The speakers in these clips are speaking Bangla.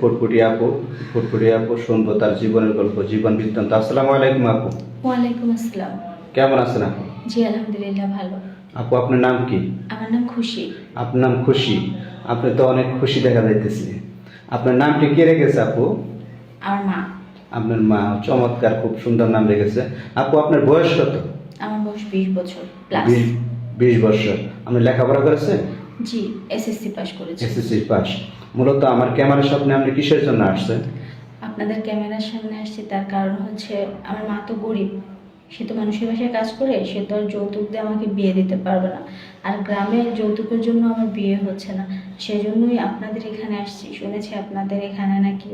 ফুটফুটি আপু ফুটফুটি আপু শুনব তার জীবনের গল্প জীবন বৃত্তান্ত। আসসালামু আলাইকুম আপু। ওয়ালাইকুম আসসালাম। কেমন আছেন আপু? জি আলহামদুলিল্লাহ ভালো। আপু আপনার নাম কি? আমার নাম খুশি। আপনার নাম খুশি? আপনি তো অনেক খুশি দেখা যাইতেছে। আপনার নামটি কে রেখেছে আপু? আমার মা। আপনার মা চমৎকার খুব সুন্দর নাম রেখেছে। আপু আপনার বয়স কত? আমার বয়স বিশ বছর প্লাস বিশ বছর। আপনি লেখাপড়া করেছেন? জি এসএসসি পাস করেছি। এসএসসি পাস মূলত আমার ক্যামেরার সামনে আপনি কিসের জন্য আসছেন? আপনাদের ক্যামেরার সামনে আসছি তার কারণ হচ্ছে আমার মা তো গরিব। সে তো মানুষের বাসায় কাজ করে সে তো আর যৌতুক দিয়ে আমাকে বিয়ে দিতে পারবে না। আর গ্রামে যৌতুকের জন্য আমার বিয়ে হচ্ছে না। সেজন্যই আপনাদের এখানে আসছি। শুনেছি আপনাদের এখানে নাকি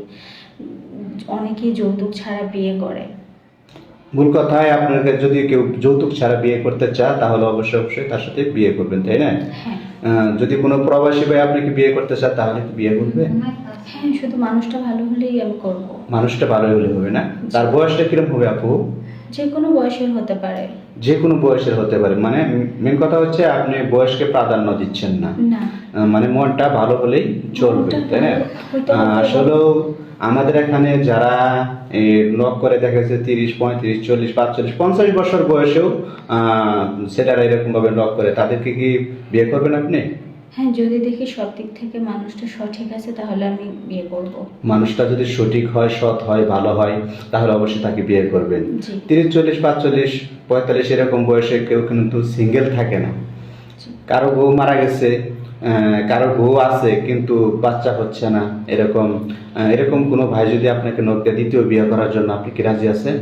অনেকেই যৌতুক ছাড়া বিয়ে করে। মূল কথায় আপনাকে যদি কেউ যৌতুক ছাড়া বিয়ে করতে চায় তাহলে অবশ্যই অবশ্যই তার সাথে বিয়ে করবেন তাই না? হ্যাঁ। যদি কোনো প্রবাসী ভাই আপনি কি বিয়ে করতে চান তাহলে কি বিয়ে করবে। হ্যাঁ শুধু মানুষটা ভালো হলেই আমি করব। মানুষটা ভালো হলে হবে না। তার বয়সটা কীরকম হবে আপু? যে কোনো বয়সের হতে পারে। যে কোনো বয়সের হতে পারে। মানে মেন কথা হচ্ছে আপনি বয়সকে প্রাধান্য দিচ্ছেন না। মানে মনটা ভালো হলেই চলবে তাই না? আসলেও আমাদের এখানে যারা লক করে দেখা গেছে তিরিশ পঁয়ত্রিশ চল্লিশ পাঁচচল্লিশ পঞ্চাশ বছর বয়সেও আহ, ছেলেরা এরকম ভাবে লক করে। তাদেরকে কি বিয়ে করবেন আপনি? হ্যাঁ যদি দেখি সব দিক থেকে মানুষটা সঠিক আছে তাহলে আমি বিয়ে করব। মানুষটা যদি সঠিক হয় সৎ হয় ভালো হয় তাহলে অবশ্যই তাকে বিয়ে করবেন। তিরিশ চল্লিশ পাঁচচল্লিশ পঁয়তাল্লিশ এরকম বয়সে কেউ কিন্তু সিঙ্গেল থাকে না। কারও বউ মারা গেছে কারও বউ আছে কিন্তু বাচ্চা হচ্ছে না এরকম এরকম কোনো ভাই যদি আপনাকে নোট দেয় দ্বিতীয় বিয়ে করার জন্য আপনি কি রাজি আছেন?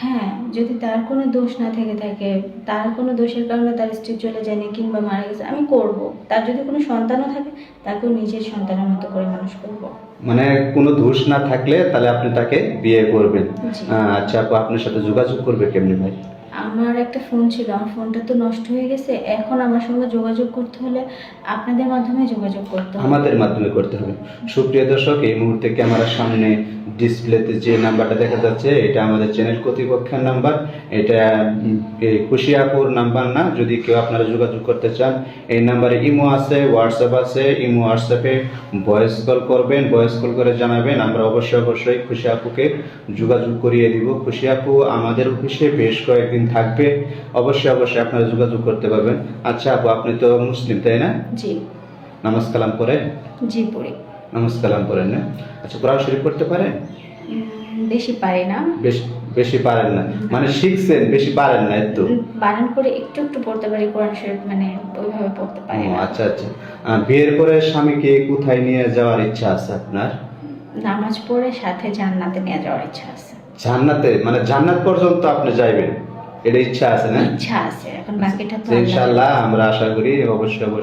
হ্যাঁ যদি তার কোনো দোষ না থেকে থাকে তার কোনো দোষের কারণে তার স্ত্রী চলে যায়নি কিংবা মারা গেছে আমি করব। তার যদি কোনো সন্তানও থাকে তাকেও নিজের সন্তানের মতো করে মানুষ করব। মানে কোনো দোষ না থাকলে তাহলে আপনি তাকে বিয়ে করবেন। আচ্ছা আপু আপনার সাথে যোগাযোগ করবে কেমনি ভাই? আমার একটা ফোন ছিল, আমার ফোনটা তো নষ্ট হয়ে গেছে। এখন আমার সঙ্গে যোগাযোগ করতে হলে আপনাদের মাধ্যমে যোগাযোগ করতে হবে। আমাদের মাধ্যমে করতে হবে। সুপ্রিয় দর্শক, এই মুহূর্তে ক্যামেরার সামনে ডিসপ্লেতে যে নাম্বারটা দেখা যাচ্ছে, এটা আমাদের চ্যানেল কর্তৃপক্ষের নাম্বার। এটা খুশিয়াপুর নাম্বার না, যদি কেউ আপনারা যোগাযোগ করতে চান, এই নাম্বারে ইমো আছে হোয়াটসঅ্যাপ আছে, ইমো হোয়াটসঅ্যাপে ভয়েস কল করবেন ভয়েস কল করে জানাবেন। আমরা অবশ্যই অবশ্যই খুশি আপুকে যোগাযোগ করিয়ে দিব। খুশি আপু আমাদের অফিসে বেশ কয়েকদিন থাকবে অবশ্যই অবশ্যই আপনারা যোগাযোগ করতে পারবেন। আচ্ছা আপু আপনি তো মুসলিম তাই না? জি। নামাজ কালাম জি পড়ি। নামাজ কালাম করেন না? আচ্ছা কোরআন শরীফ পড়তে পারেন? বেশি পারি না। বেশ বেশি পারেন না। মানে শিখছেন বেশি পারেন না একটু? বানান করে একটু একটু পড়তে পারি কোরআন শরীফ মানে ওইভাবে পড়তে ও, পারি না। আচ্ছা আচ্ছা। বিয়ের পরে স্বামীকে কোথায় নিয়ে যাওয়ার ইচ্ছা আছে আপনার? নামাজ পড়ে সাথে জান্নাতে নিয়ে যাওয়ার ইচ্ছা আছে। জান্নাতে? মানে জান্নাত পর্যন্ত আপনি যাইবেন? এটা ইচ্ছা আছে না? ইচ্ছা আছে এখন বাকিটা তো ইনশাআল্লাহ আমরা আশা করি অবশ্যই অবশ্যই।